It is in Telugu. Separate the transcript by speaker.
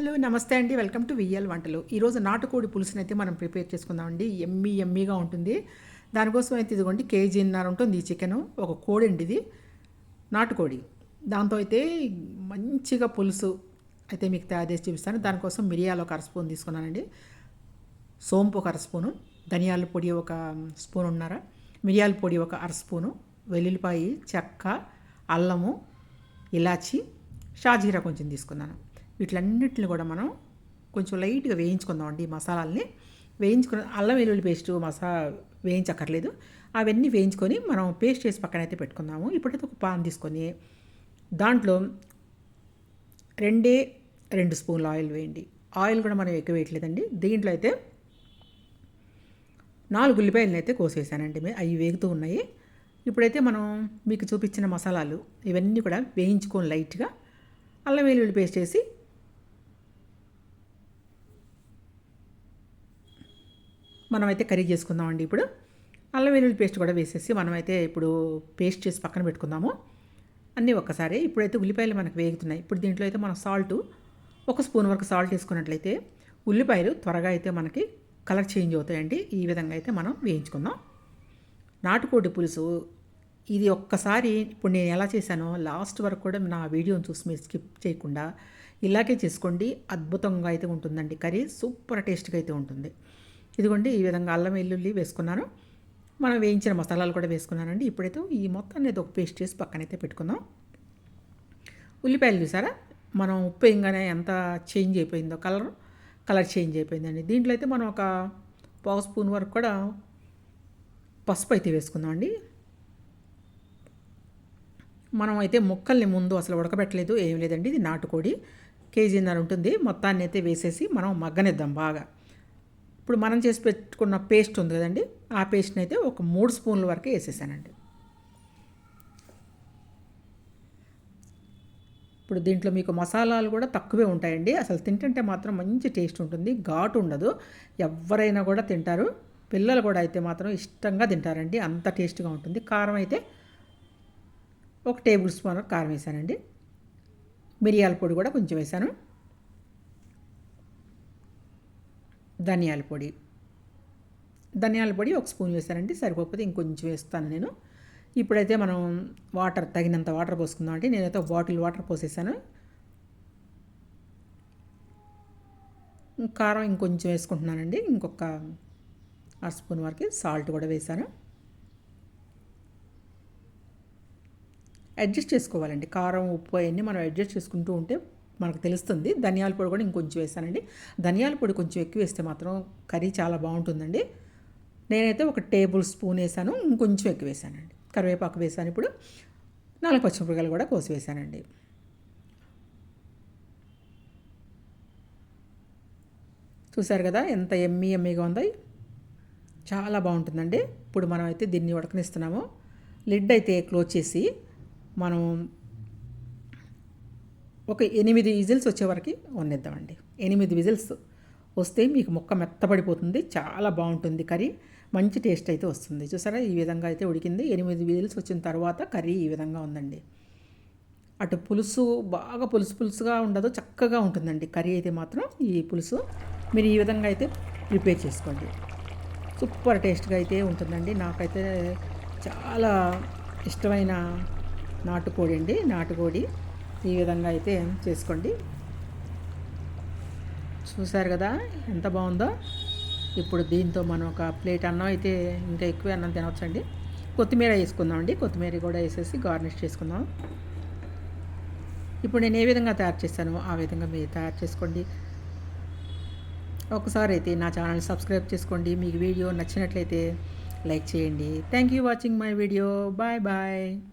Speaker 1: హలో నమస్తే అండి. వెల్కమ్ టు విఎల్ వంటలు. ఈరోజు నాటుకోడి పులుసుని అయితే మనం ప్రిపేర్ చేసుకుందామండి. ఎమ్మీ ఎమ్మీగా ఉంటుంది. దానికోసం అయితే ఇదిగోండి కేజీన్నర ఉంటుంది ఈ చికెను. ఒక కోడి అండి ఇది. నాటుకోడి. దాంతో అయితే మంచిగా పులుసు అయితే మీకు తయారు చేసి చూపిస్తాను. దానికోసం మిరియాలు ఒక అర స్పూన్ తీసుకున్నానండి. సోంపు ఒక అర స్పూను. ధనియాల పొడి ఒక స్పూన్ ఉన్నారా? మిరియాల పొడి ఒక అర స్పూను. వెల్లుల్లిపాయి చెక్క అల్లము ఇలాచి షాజీరా కొంచెం తీసుకున్నాను. వీటిలన్నిటిని కూడా మనం కొంచెం లైట్గా వేయించుకుందామండి ఈ మసాలాల్ని. వేయించుకున్న అల్లం వెల్లుల్లి పేస్ట్ మసా వేయించక్కర్లేదు. అవన్నీ వేయించుకొని మనం పేస్ట్ చేసి పక్కన అయితే పెట్టుకుందాము. ఇప్పుడైతే ఒక పాన్ తీసుకొని దాంట్లో రెండే రెండు స్పూన్ల ఆయిల్ వేయండి. ఆయిల్ కూడా మనం ఎక్కువ వేయట్లేదండి. దీంట్లో అయితే నాలుగు ఉల్లిపాయలను అయితే కోసేసానండి అవి వేగుతూ ఉన్నాయి. ఇప్పుడైతే మనం మీకు చూపించిన మసాలాలు ఇవన్నీ కూడా వేయించుకొని లైట్గా అల్లం వెల్లుల్లి పేస్ట్ వేసి మనమైతే కర్రీ చేసుకుందామండి ఇప్పుడు. అల్లం వెల్లుల్లి పేస్ట్ కూడా వేసేసి మనమైతే ఇప్పుడు పేస్ట్ చేసి పక్కన పెట్టుకుందాము. అన్నీ ఒక్కసారి ఇప్పుడైతే ఉల్లిపాయలు మనకు వేగుతున్నాయి. ఇప్పుడు దీంట్లో అయితే మనం సాల్ట్ ఒక స్పూన్ వరకు సాల్ట్ వేసుకున్నట్లయితే ఉల్లిపాయలు త్వరగా అయితే మనకి కలర్ చేంజ్ అవుతాయండి. ఈ విధంగా అయితే మనం వేయించుకుందాం. నాటుకోడి పులుసు ఇది ఒక్కసారి ఇప్పుడు నేను ఎలా చేశానో లాస్ట్ వరకు కూడా నా వీడియోని చూసి మీరు స్కిప్ చేయకుండా ఇలాగే చేసుకోండి. అద్భుతంగా అయితే ఉంటుందండి. కర్రీ సూపర్ టేస్ట్గా అయితే ఉంటుంది. ఇదిగోండి ఈ విధంగా అల్లం వెల్లుల్లి వేసుకున్నాను. మనం వేయించిన మసాలాలు కూడా వేసుకున్నానండి. ఇప్పుడైతే ఈ మొత్తాన్ని అయితే ఒక పేస్ట్ చేసి పక్కనైతే పెట్టుకుందాం. ఉల్లిపాయలు చూసారా? మనం ఉప్పు వేయంగానే ఎంత చేంజ్ అయిపోయిందో కలర్ కలర్ చేంజ్ అయిపోయిందండి. దీంట్లో అయితే మనం ఒక పావు స్పూన్ వరకు కూడా పసుపు అయితే వేసుకుందాం అండి. మనం అయితే ముక్కల్ని ముందు అసలు ఉడకబెట్టలేదు ఏం లేదండి. ఇది నాటుకోడి కేజీన్నర ఉంటుంది. మొత్తాన్ని అయితే వేసేసి మనం మగ్గనిద్దాం బాగా. ఇప్పుడు మనం చేసి పెట్టుకున్న పేస్ట్ ఉంది కదండి ఆ పేస్ట్ని అయితే ఒక మూడు స్పూన్ల వరకు వేసేసానండి. ఇప్పుడు దీంట్లో మీకు మసాలాలు కూడా తక్కువే ఉంటాయండి. అసలు తింటుంటే మాత్రం మంచి టేస్ట్ ఉంటుంది ఘాటు ఉండదు. ఎవరైనా కూడా తింటారు. పిల్లలు కూడా అయితే మాత్రం ఇష్టంగా తింటారండి. అంత టేస్ట్గా ఉంటుంది. కారం అయితే ఒక టేబుల్ స్పూన్ కారం వేసానండి. మిరియాల పొడి కూడా కొంచెం వేసాను. ధనియాల పొడి. ధనియాల పొడి ఒక స్పూన్ వేసానండి సరిపోతే ఇంకొంచెం వేస్తాను నేను. ఇప్పుడైతే మనం వాటర్ తగినంత వాటర్ పోసుకుందాం అంటే నేనైతే బాటిల్ వాటర్ పోసేసాను. కారం ఇంకొంచెం వేసుకుంటున్నానండి. ఇంకొక ఆ స్పూన్ వరకు సాల్ట్ కూడా వేసాను. అడ్జస్ట్ చేసుకోవాలండి. కారం ఉప్పు అవన్నీ మనం అడ్జస్ట్ చేసుకుంటూ ఉంటే మనకు తెలుస్తుంది. ధనియాల పొడి కూడా ఇంకొంచెం వేసానండి ధనియాల పొడి కొంచెం ఎక్కువ వేస్తే మాత్రం కర్రీ చాలా బాగుంటుందండి. నేనైతే ఒక టేబుల్ స్పూన్ వేసాను. ఇంకొంచెం ఎక్కువ వేసానండి. కరివేపాకు వేసాను ఇప్పుడు. నాలుగు పచ్చిమిరపకాయలు కూడా కోసి వేసానండి. చూసారు కదా ఎంత ఎమ్మీ ఎమ్మీగా ఉందో. చాలా బాగుంటుందండి. ఇప్పుడు మనం అయితే దీన్ని ఉడకనిస్తున్నాము. లిడ్ అయితే క్లోజ్ చేసి మనం ఒక ఎనిమిది విజిల్స్ వచ్చేవరకు వండిద్దామండి. ఎనిమిది విజిల్స్ వస్తే మీకు ముక్క మెత్తపడిపోతుంది చాలా బాగుంటుంది కర్రీ. మంచి టేస్ట్ అయితే వస్తుంది. చూసారా? ఈ విధంగా అయితే ఉడికింది. ఎనిమిది విజిల్స్ వచ్చిన తర్వాత కర్రీ ఈ విధంగా ఉందండి. అటు పులుసు బాగా పులుసు పులుసుగా ఉండదు చక్కగా ఉంటుందండి. కర్రీ అయితే మాత్రం ఈ పులుసు. మీరు ఈ విధంగా అయితే ప్రిపేర్ చేసుకోండి. సూపర్ టేస్ట్గా అయితే ఉంటుందండి. నాకైతే చాలా ఇష్టమైన నాటుకోడి అండి. నాటుకోడి ఈ విధంగా అయితే చేసుకోండి. చూశారు కదా ఎంత బాగుందో? ఇప్పుడు దీంతో మనం ఒక ప్లేట్ అన్నం అయితే ఇంకా ఎక్కువ అన్నం తినవచ్చండి. కొత్తిమీర వేసుకుందామండి. కొత్తిమీర కూడా వేసేసి గార్నిష్ చేసుకుందాం. ఇప్పుడు నేను ఏ విధంగా తయారు చేశానో ఆ విధంగా మీరు తయారు చేసుకోండి. ఒకసారి అయితే నా ఛానల్ సబ్స్క్రైబ్ చేసుకోండి. మీకు వీడియో నచ్చినట్లయితే లైక్ చేయండి. Thank you watching my video bye bye